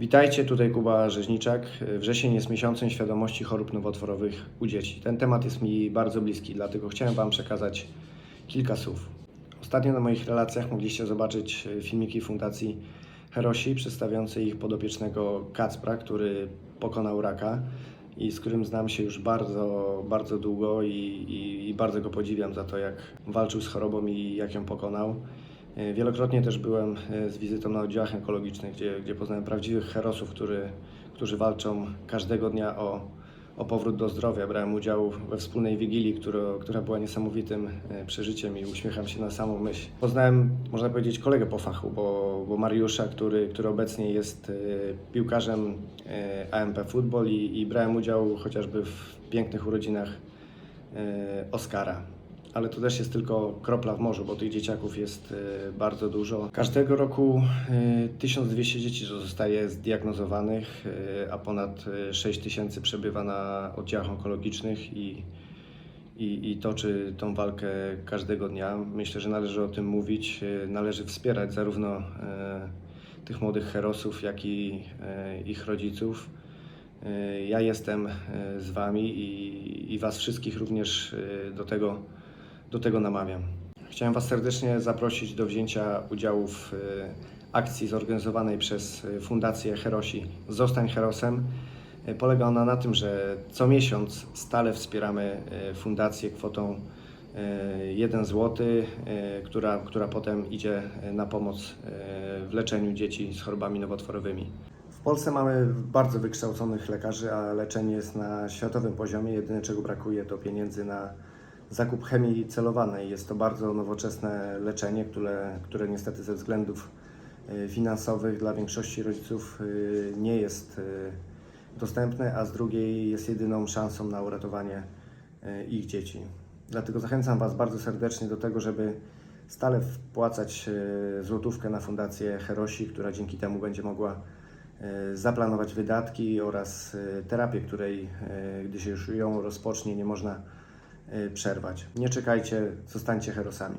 Witajcie, tutaj Kuba Rzeźniczak. Wrzesień jest miesiącem świadomości chorób nowotworowych u dzieci. Ten temat jest mi bardzo bliski, dlatego chciałem Wam przekazać kilka słów. Ostatnio na moich relacjach mogliście zobaczyć filmiki Fundacji Herosi przedstawiające ich podopiecznego Kacpra, który pokonał raka i z którym znam się już bardzo, bardzo długo i, i, i bardzo go podziwiam za to, jak walczył z chorobą i jak ją pokonał. E, Wielokrotnie też byłem e, z wizytą na oddziałach onkologicznych, gdzie, gdzie poznałem prawdziwych herosów, który, którzy walczą każdego dnia o, o powrót do zdrowia. Brałem udział we wspólnej wigilii, która, która była niesamowitym e, przeżyciem i uśmiecham się na samą myśl. Poznałem, można powiedzieć, kolegę po fachu, bo, bo Mariusza, który, który obecnie jest piłkarzem AMP Football i, i brałem udział chociażby w pięknych urodzinach Oskara. Ale to też jest tylko kropla w morzu, bo tych dzieciaków jest e, bardzo dużo. Każdego roku e, 1200 dzieci zostaje zdiagnozowanych, e, a ponad e, 6000 przebywa na oddziałach onkologicznych i, i, i toczy tą walkę każdego dnia. Myślę, że należy o tym mówić, należy wspierać zarówno tych młodych herosów, jak i ich rodziców. Ja jestem z Wami i, i Was wszystkich również do tego, do tego namawiam. Chciałem Was serdecznie zaprosić do wzięcia udziału w e, akcji zorganizowanej przez e, Fundację Herosi Zostań Herosem. E, Polega ona na tym, że co miesiąc stale wspieramy fundację kwotą e, 1 zł, która, która potem idzie na pomoc w leczeniu dzieci z chorobami nowotworowymi. W Polsce mamy bardzo wykształconych lekarzy, a leczenie jest na światowym poziomie. Jedyne czego brakuje to pieniędzy na zakup chemii celowanej. Jest to bardzo nowoczesne leczenie, które, które niestety ze względów e, finansowych dla większości rodziców e, nie jest e, dostępne, a z drugiej jest jedyną szansą na uratowanie ich dzieci. Dlatego zachęcam Was bardzo serdecznie do tego, żeby stale wpłacać złotówkę na Fundację Herosi, która dzięki temu będzie mogła zaplanować wydatki oraz terapię, której, gdy się już ją rozpocznie, nie można przerwać. Nie czekajcie, zostańcie herosami.